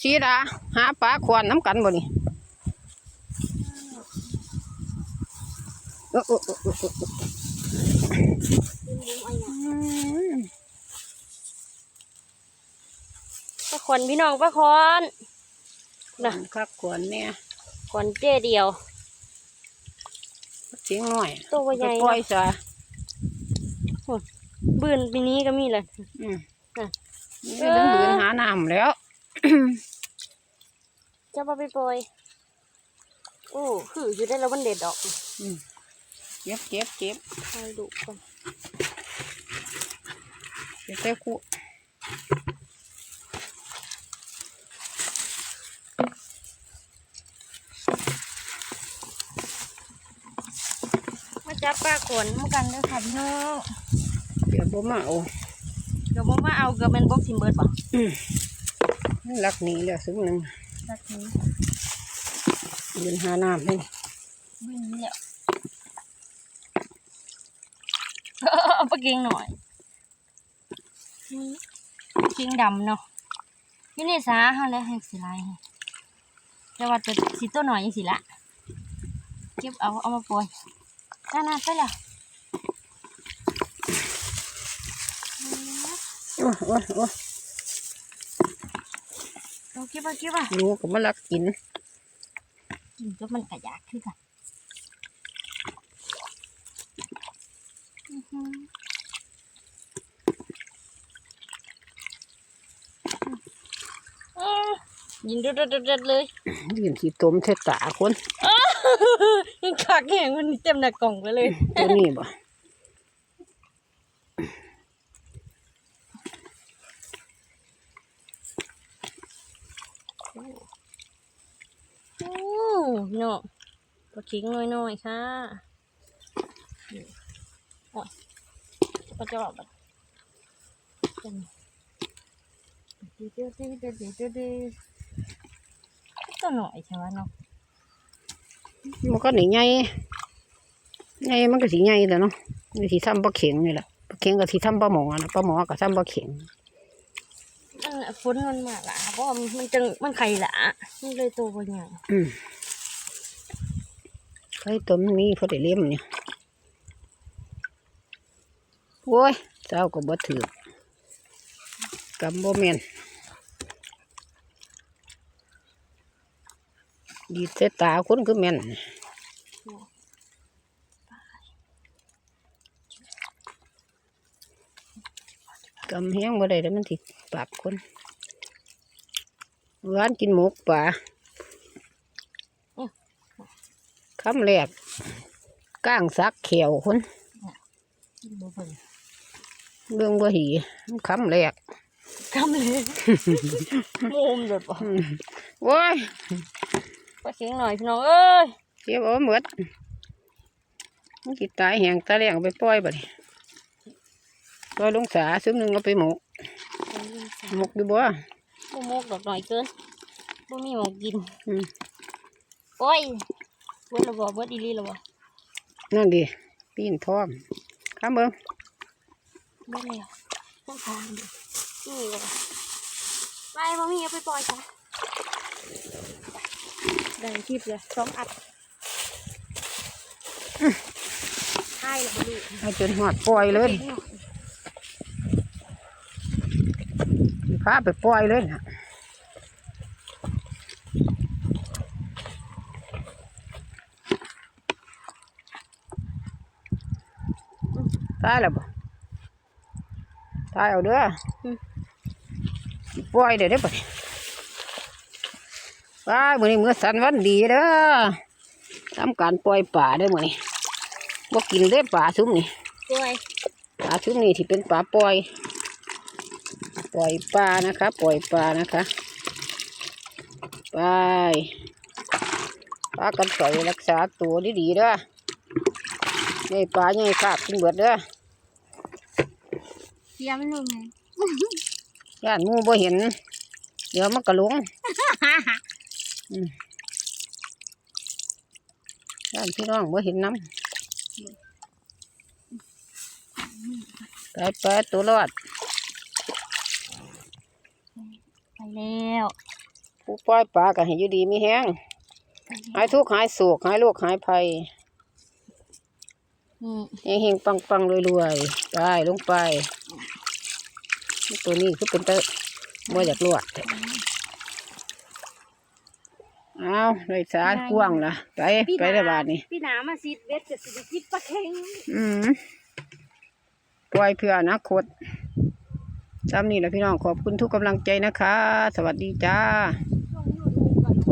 สีดาหาปลาควานน้ำกันบ่นี่เออเออเออเออเอออืมป้าขอนพี่น้องป้าขอนนะคักควานเนี่ยขอนเจ้เดียวเสียงหน่อย ตัวใหญ่ปล่อยซะบืนปีนี้ก็มีเลยอืมน่ะนี่ก็ดึงบืนหาน้ำแล้ว จะมาไปปล่อยโอ้คืออยู่ได้แล้วมันเด็ดดอกอืมเก็บเก็บเก็บให้ดูก่อนเก็บแต่คู่มาจับป้าขอนมากันเด้อค่ะพี่น้องเดี๋ยวบ่มาเอาเดี๋ยวผมมาเอาเกือบเป็นบล็อกซิมเบิร์ดป่ะอืม ลักหนี้แล้วซึ่งหนึ่งสักนี้บืนหาน้ำให้บืนแล้วเอาปลาเก่งหน่อยนี่ปลาเก่งดำเนาะนี่ในสาเขาแล้วให้สีลายให้แต่ว่าตัวสีตัวหน่อยยังสีละเก็บเอาเอามาปล่อยน่าน่าไปละโอ้ยโอ้ยโอ้ย เราเก็บเอาเก็บเอาลูกก็มาลักกิน กินจนมันกระยากขึ้นกันอื้อหืออื้อยินเด็ดๆๆเลยยืนสีต้มเทตาคนยังขาแข็งมันเต็มหน้ากล่องไปเลย ตัวนี้บ่ โอ้เนาะ ปลาคิงน้อยๆค่ะโอ้ยก็จะบอกแบบเป็นดีดีดีดีดีดีดีตัวหน่อยใช่ไหมเนาะมันก็หนีใหญ่ใหญ่มันก็สีใหญ่แต่เนาะนี่สีซ้ำปลาเข็งนี่แหละปลาเข็งกับสีซ้ำปลาหมอนะปลาหมอกับซ้ำปลาเข็งฝนมันมาละเพราะมันจังมันไข่ละมันเลยโตวบ่ใหญ่อืม ไข่ต้มนี่พอได้เลี้ยมเนี่ยโอ้ยเจ้าก็บ่ถือกำบ่แม่นดีเสตาคนคือแม่นกำแห้งบ่ได้แล้วมันติปากคนหวานกินหมกป่า คำแรกก้างซักเขียวคนบ่เบิ่งเรื่องบ่หีคำแรกกำเลยมุมหยดบ่อืมโอ้ยปลาเสียงหน่อยพี่น้องเอ้ยเก็บเอาหมดมันกิตายแหงตาแรงเอาไปปล่อยบ่ดิปล่อยลงสาซึมหนึงเอาไปหมกหมกดีบ่บ่มกดอกหน่อยเกินบ่มีหมองกินอืมโอ้ย เบิดและบ่เบิดอีหลีและบ่นั่นดิปีนท้อมข้ามเบิ่งเบิดแล้วต้องทานดินี่บ่ไปบ่มีเอาไปปล่อยจ้ะได้คลิปเลยสองอัดใช่แล้วบ่ลูกเอาจนหอดปล่อยเลยพาไปปล่อยเลยนะ ตายแล้วบ่ตายเอาเด้ออสิปล่อยเดี๋ยวได้อบ่ไปมื้อนี้มื้อสันวันดีเด้อทำการปล่อยป่าได้อมื้อนี้บ่กินเด้อป่าซุ้มนี่ปล่อยปลาชุดนี้ที่เป็นปลาปล่อย ปล่อยปลานะคะ ปล่อยปลานะคะไปปลากันปล่อยรักษาตัวดีๆเด้อใหญ่ปลาใหญ่คาบกินเบิดเด้อเสียมันลงไงย่านหมูบ่เห็น เดี๋ยวมันกระลงอืมย่านพี่น้องบ่เห็นน้ำไปไปตัวรอดไปแล้วผู้ปล่อยปลาก็ให้อยู่ดีมีแห้งหายทุกข์หายโศกหายโรคหายภัยนี่เฮงๆปังๆรวยๆได้ลงไป ตัวนี้คือเป็นเตอะบ่อยากลวกเอาเลยสากว้างละไปไปได้บาทนี่พี่หนามาซีดเบ็ดจะสิบจิบปลาเค็งอืมปล่อยเพื่ออนาคตจำนี่แหละพี่น้องขอบคุณทุกกำลังใจนะคะ สวัสดีจ้า